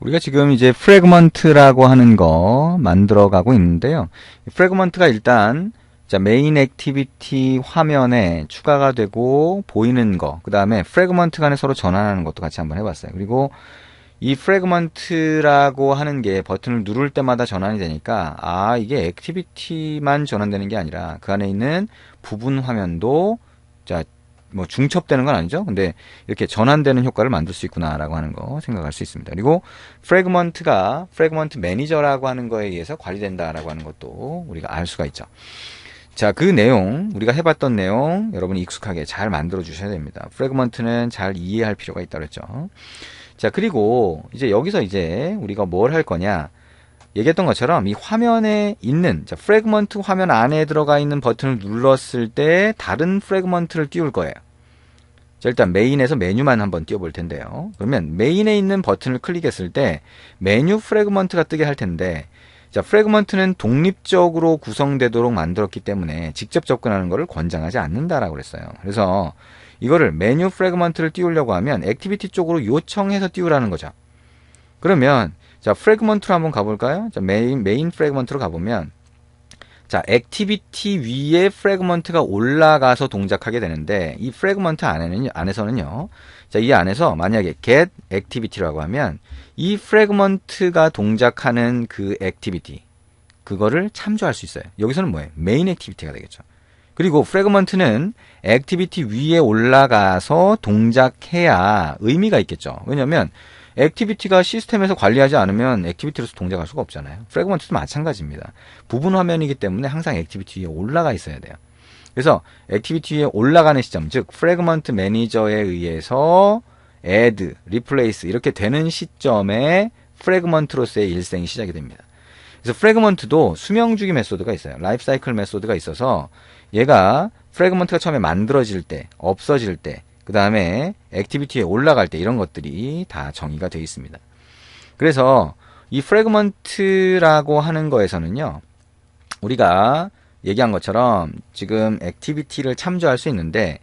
우리가 지금 이제 프래그먼트라고 하는 거 만들어 가고 있는데요. 프래그먼트가 일단 자, 메인 액티비티 화면에 추가가 되고 보이는 거, 그 다음에 프래그먼트 간에 서로 전환하는 것도 같이 한번 해 봤어요. 그리고 이 프래그먼트라고 하는 게 버튼을 누를 때마다 전환이 되니까 아 이게 액티비티만 전환되는 게 아니라 그 안에 있는 부분 화면도 자 뭐 중첩되는 건 아니죠. 근데 이렇게 전환되는 효과를 만들 수 있구나라고 하는 거 생각할 수 있습니다. 그리고 프래그먼트가 프래그먼트 매니저라고 하는 거에 의해서 관리된다라고 하는 것도 우리가 알 수가 있죠. 자, 그 내용, 우리가 해봤던 내용, 여러분이 익숙하게 잘 만들어 주셔야 됩니다. 프래그먼트는 잘 이해할 필요가 있다 그랬죠. 자, 그리고 이제 여기서 이제 우리가 뭘 할 거냐. 얘기했던 것처럼 이 화면에 있는, 자, 프래그먼트 화면 안에 들어가 있는 버튼을 눌렀을 때 다른 프래그먼트를 띄울 거예요. 자, 일단 메인에서 메뉴만 한번 띄워볼 텐데요. 그러면 메인에 있는 버튼을 클릭했을 때 메뉴 프래그먼트가 뜨게 할 텐데, 자, 프래그먼트는 독립적으로 구성되도록 만들었기 때문에 직접 접근하는 것을 권장하지 않는다라고 그랬어요. 그래서 이거를 메뉴 프래그먼트를 띄우려고 하면 액티비티 쪽으로 요청해서 띄우라는 거죠. 그러면 자, 프래그먼트로 한번 가볼까요? 자, 메인, 메인 프래그먼트로 가보면 자, 액티비티 위에 프래그먼트가 올라가서 동작하게 되는데 이 프래그먼트 안에는 안에서는요. 자, 이 안에서 만약에 get activity라고 하면 이 프래그먼트가 동작하는 그 액티비티 그거를 참조할 수 있어요. 여기서는 뭐예요? 메인 액티비티가 되겠죠. 그리고 프래그먼트는 액티비티 위에 올라가서 동작해야 의미가 있겠죠. 왜냐면 액티비티가 시스템에서 관리하지 않으면 액티비티로서 동작할 수가 없잖아요. 프래그먼트도 마찬가지입니다. 부분 화면이기 때문에 항상 액티비티 위에 올라가 있어야 돼요. 그래서 액티비티 위에 올라가는 시점, 즉 프래그먼트 매니저에 의해서 add, replace 이렇게 되는 시점에 프래그먼트로서의 일생이 시작이 됩니다. 그래서 프래그먼트도 수명주기 메소드가 있어요. 라이프 사이클 메소드가 있어서 얘가 프래그먼트가 처음에 만들어질 때, 없어질 때, 그 다음에 액티비티에 올라갈 때 이런 것들이 다 정의가 되어 있습니다. 그래서 이 프래그먼트라고 하는 거에서는요, 우리가 얘기한 것처럼 지금 액티비티를 참조할 수 있는데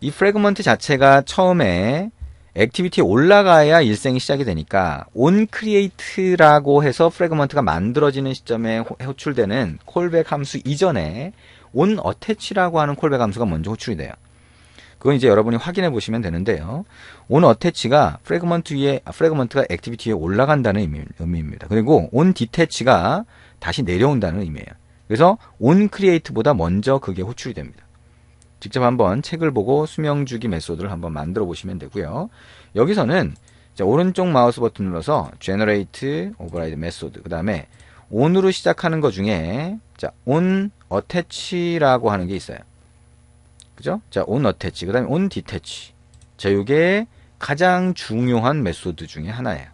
이 프래그먼트 자체가 처음에 액티비티에 올라가야 일생이 시작이 되니까 on create라고 해서 프래그먼트가 만들어지는 시점에 호출되는 콜백 함수 이전에 on attach라고 하는 콜백 함수가 먼저 호출이 돼요. 그건 이제 여러분이 확인해 보시면 되는데요. on attach가 프래그먼트 위에 프래그먼트가 액티비티 위에 올라간다는 의미, 의미입니다. 그리고 on detach가 다시 내려온다는 의미예요. 그래서 on create보다 먼저 그게 호출이 됩니다. 직접 한번 책을 보고 수명 주기 메소드를 한번 만들어 보시면 되고요. 여기서는 자, 오른쪽 마우스 버튼 눌러서 generate override method 그 다음에 on으로 시작하는 것 중에 자, on attach라고 하는 게 있어요. 그죠? 자, on attach 그 다음에 on detach 자, 이게 가장 중요한 메소드 중에 하나예요.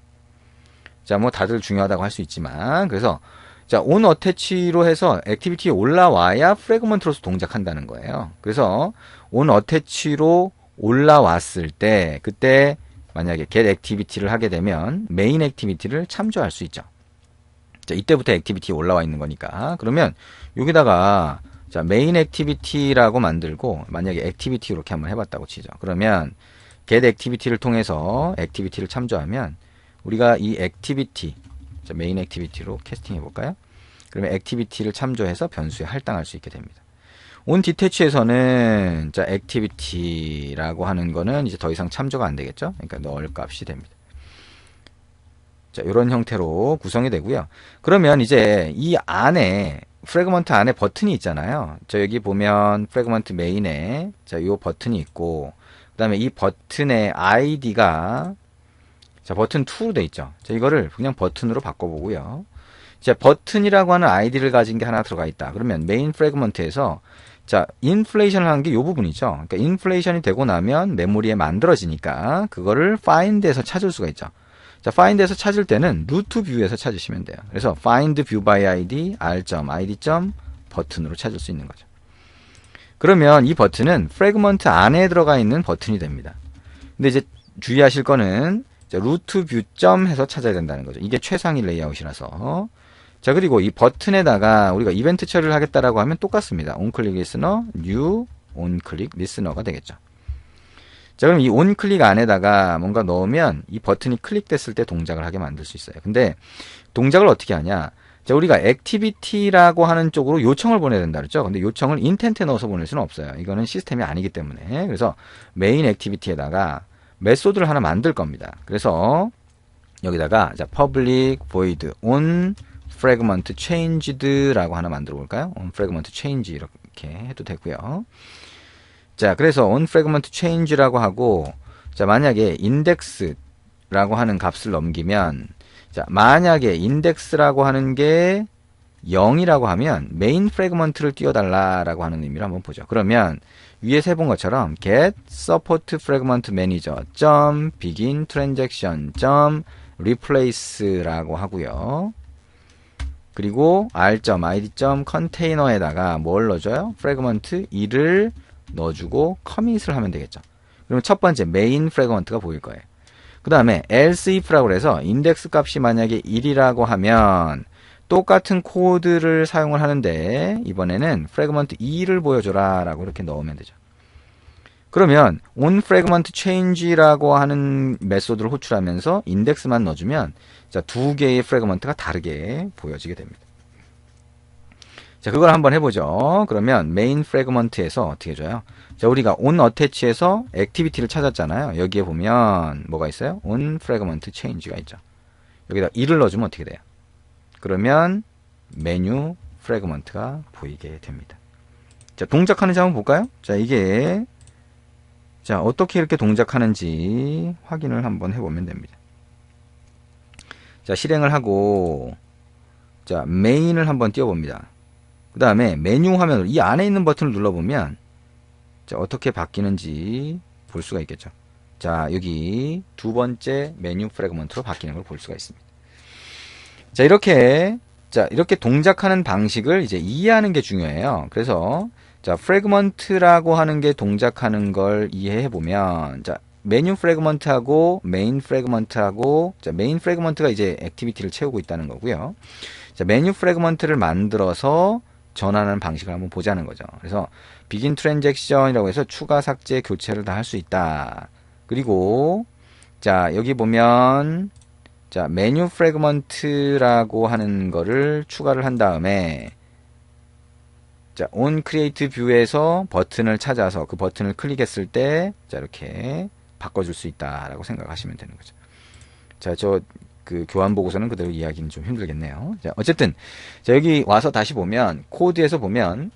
자, 뭐 다들 중요하다고 할 수 있지만 그래서 자, on attach로 해서 액티비티에 올라와야 프래그먼트로서 동작한다는 거예요. 그래서 on attach로 올라왔을 때 그때 만약에 get activity를 하게 되면 메인 액티비티를 참조할 수 있죠. 자, 이때부터 액티비티에 올라와 있는 거니까. 그러면 여기다가 자, 메인 액티비티라고 만들고 만약에 액티비티 이렇게 한번 해봤다고 치죠. 그러면 get activity를 통해서 액티비티를 참조하면 우리가 이 액티비티 자, 메인 액티비티로 캐스팅 해 볼까요? 그러면 액티비티를 참조해서 변수에 할당할 수 있게 됩니다. 온 디태치에서는 자 액티비티라고 하는 거는 이제 더 이상 참조가 안 되겠죠. 그러니까 넣을 값이 됩니다. 자 이런 형태로 구성이 되고요. 그러면 이제 이 안에 프래그먼트 안에 버튼이 있잖아요. 저 여기 보면 프래그먼트 메인에 자 요 버튼이 있고 그다음에 이 버튼의 아이디가 자, 버튼 2로 돼 있죠. 자, 이거를 그냥 버튼으로 바꿔 보고요. 자, 버튼이라고 하는 아이디를 가진 게 하나 들어가 있다. 그러면 메인 프래그먼트에서 자, 인플레이션을 하는 게이 부분이죠. 그러니까 인플레이션이 되고 나면 메모리에 만들어지니까 그거를 find에서 찾을 수가 있죠. 자, find에서 찾을 때는 루트 뷰에서 찾으시면 돼요. 그래서 find view by id r.id. 버튼으로 찾을 수 있는 거죠. 그러면 이 버튼은 프래그먼트 안에 들어가 있는 버튼이 됩니다. 근데 이제 주의하실 거는 루트 뷰점 해서 찾아야 된다는 거죠. 이게 최상위 레이아웃이라서. 자, 그리고 이 버튼에다가 우리가 이벤트 처리를 하겠다라고 하면 똑같습니다. onClick listener, new onClick listener가 되겠죠. 자, 그럼 이 온 클릭 안에다가 뭔가 넣으면 이 버튼이 클릭됐을 때 동작을 하게 만들 수 있어요. 근데 동작을 어떻게 하냐? 자, 우리가 액티비티라고 하는 쪽으로 요청을 보내야 된다 그랬죠? 근데 요청을 인텐트에 넣어서 보낼 수는 없어요. 이거는 시스템이 아니기 때문에. 그래서 메인 액티비티에다가 메소드를 하나 만들 겁니다. 그래서 여기다가 자, public void on fragment changed라고 하나 만들어 볼까요? on fragment change 이렇게 해도 되고요. 자, 그래서 on fragment change라고 하고 자, 만약에 index라고 하는 값을 넘기면 자, 만약에 index라고 하는 게 0이라고 하면 메인 프래그먼트를 띄워달라라고 하는 의미를 한번 보죠. 그러면 위에서 해본 것처럼 get support fragment manager begin transaction replace라고 하고요. 그리고 r.id. container에다가 뭘 넣어줘요? fragment 2를 넣어주고 커밋을 하면 되겠죠. 그러면 첫 번째 메인 프래그먼트가 보일 거예요. 그 다음에 else if라고 해서 인덱스 값이 만약에 1이라고 하면 똑같은 코드를 사용을 하는데 이번에는 프래그먼트 2를 보여줘라 라고 이렇게 넣으면 되죠. 그러면 on fragment change라고 하는 메소드를 호출하면서 인덱스만 넣어주면 자, 두 개의 프래그먼트가 다르게 보여지게 됩니다. 자, 그걸 한번 해보죠. 그러면 메인 프래그먼트에서 어떻게 해줘요? 자, 우리가 on attach에서 액티비티를 찾았잖아요. 여기에 보면 뭐가 있어요? on fragment change가 있죠. 여기다 1을 넣어주면 어떻게 돼요? 그러면 메뉴 프래그먼트가 보이게 됩니다. 자, 동작하는지 한번 볼까요? 자, 이게 자, 어떻게 이렇게 동작하는지 확인을 한번 해보면 됩니다. 자, 실행을 하고 자, 메인을 한번 띄워봅니다. 그 다음에 메뉴 화면으로 이 안에 있는 버튼을 눌러보면 자, 어떻게 바뀌는지 볼 수가 있겠죠. 자, 여기 두 번째 메뉴 프래그먼트로 바뀌는 걸 볼 수가 있습니다. 자, 이렇게 자, 이렇게 동작하는 방식을 이제 이해하는 게 중요해요. 그래서 자, 프래그먼트라고 하는 게 동작하는 걸 이해해 보면 자, 메뉴 프래그먼트하고 메인 프래그먼트하고 자, 메인 프래그먼트가 이제 액티비티를 채우고 있다는 거고요. 자, 메뉴 프래그먼트를 만들어서 전환하는 방식을 한번 보자는 거죠. 그래서 begin transaction이라고 해서 추가 삭제 교체를 다 할 수 있다. 그리고 자 여기 보면 자 메뉴 프래그먼트라고 하는 거를 추가를 한 다음에 자 on create view에서 버튼을 찾아서 그 버튼을 클릭했을 때 자 이렇게 바꿔줄 수 있다라고 생각하시면 되는 거죠. 자 저 그 교환 보고서는 그대로 이야기는 좀 힘들겠네요. 자, 어쨌든 자, 여기 와서 다시 보면 코드에서 보면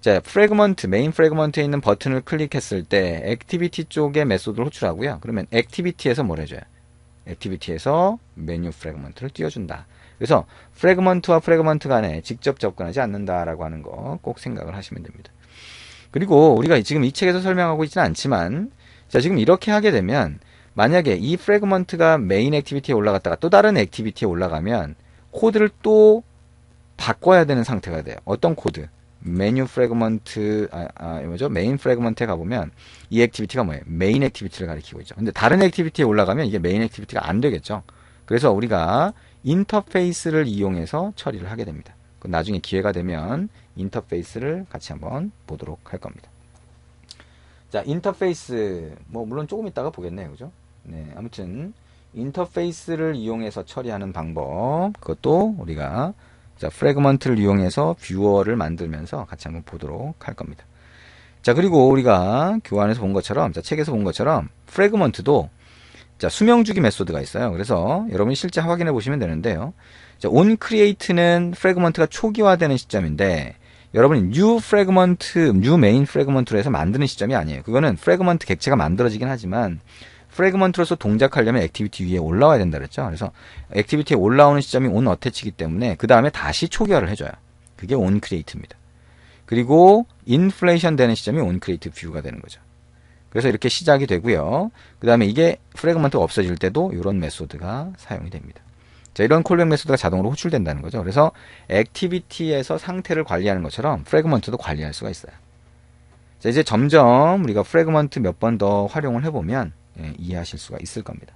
자, 프래그먼트 메인 프래그먼트에 있는 버튼을 클릭했을 때 액티비티 쪽에 메소드를 호출하고요. 그러면 액티비티에서 뭘 해줘요? 액티비티에서 메뉴 프래그먼트를 띄워준다. 그래서 프래그먼트와 프래그먼트 간에 직접 접근하지 않는다라고 하는 거 꼭 생각을 하시면 됩니다. 그리고 우리가 지금 이 책에서 설명하고 있지는 않지만 자 지금 이렇게 하게 되면 만약에 이 프래그먼트가 메인 액티비티에 올라갔다가 또 다른 액티비티에 올라가면 코드를 또 바꿔야 되는 상태가 돼요. 어떤 코드? 메뉴 프래그먼트 아, 아 뭐죠? 메인 프래그먼트에 가보면 이 액티비티가 뭐예요? 메인 액티비티를 가리키고 있죠. 근데 다른 액티비티에 올라가면 이게 메인 액티비티가 안 되겠죠. 그래서 우리가 인터페이스를 이용해서 처리를 하게 됩니다. 나중에 기회가 되면 인터페이스를 같이 한번 보도록 할 겁니다. 자, 인터페이스 뭐 물론 조금 있다가 보겠네요. 그죠? 네, 아무튼 인터페이스를 이용해서 처리하는 방법 그것도 우리가 자, 프래그먼트를 이용해서 뷰어를 만들면서 같이 한번 보도록 할 겁니다. 자, 그리고 우리가 교환에서 본 것처럼, 자, 책에서 본 것처럼 프래그먼트도 자, 수명주기 메소드가 있어요. 그래서 여러분이 실제 확인해 보시면 되는데요. 자, on create는 프래그먼트가 초기화되는 시점인데 여러분이 new fragment, new main fragment로 해서 만드는 시점이 아니에요. 그거는 프래그먼트 객체가 만들어지긴 하지만 프래그먼트로서 동작하려면 액티비티 위에 올라와야 된다 그랬죠. 그래서 액티비티에 올라오는 시점이 on attach이기 때문에 그 다음에 다시 초기화를 해줘요. 그게 on create입니다. 그리고 인플레이션 되는 시점이 on create view가 되는 거죠. 그래서 이렇게 시작이 되고요. 그 다음에 이게 프래그먼트가 없어질 때도 이런 메소드가 사용이 됩니다. 자, 이런 콜백 메소드가 자동으로 호출된다는 거죠. 그래서 액티비티에서 상태를 관리하는 것처럼 프래그먼트도 관리할 수가 있어요. 자, 이제 점점 우리가 프래그먼트 몇 번 더 활용을 해보면 예, 이해하실 수가 있을 겁니다.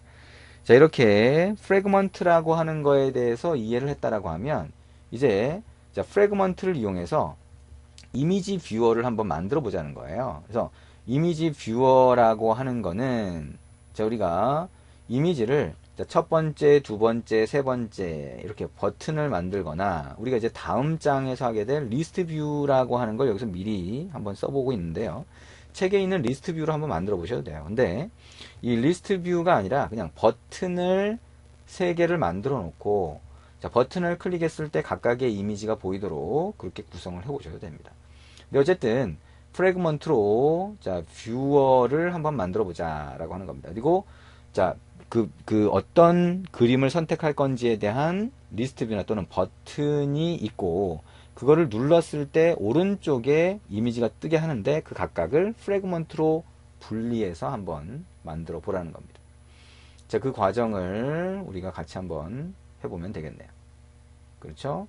자, 이렇게 프래그먼트라고 하는 거에 대해서 이해를 했다라고 하면 이제 자, 프래그먼트를 이용해서 이미지 뷰어를 한번 만들어 보자는 거예요. 그래서 이미지 뷰어라고 하는 거는 자 우리가 이미지를 자, 첫 번째, 두 번째, 세 번째 이렇게 버튼을 만들거나 우리가 이제 다음 장에서 하게 될 리스트 뷰라고 하는 걸 여기서 미리 한번 써보고 있는데요. 책에 있는 리스트 뷰로 한번 만들어 보셔도 돼요. 근데 이 리스트 뷰가 아니라 그냥 버튼을 세 개를 만들어 놓고 자, 버튼을 클릭했을 때 각각의 이미지가 보이도록 그렇게 구성을 해 보셔도 됩니다. 근데 어쨌든 프레그먼트로 자, 뷰어를 한번 만들어 보자라고 하는 겁니다. 그리고 자, 그, 그 어떤 그림을 선택할 건지에 대한 리스트 뷰나 또는 버튼이 있고 그거를 눌렀을 때 오른쪽에 이미지가 뜨게 하는데 그 각각을 프레그먼트로 분리해서 한번 만들어 보라는 겁니다. 자, 그 과정을 우리가 같이 한번 해보면 되겠네요. 그렇죠?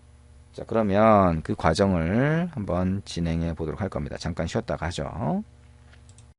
자, 그러면 그 과정을 한번 진행해 보도록 할 겁니다. 잠깐 쉬었다가 하죠.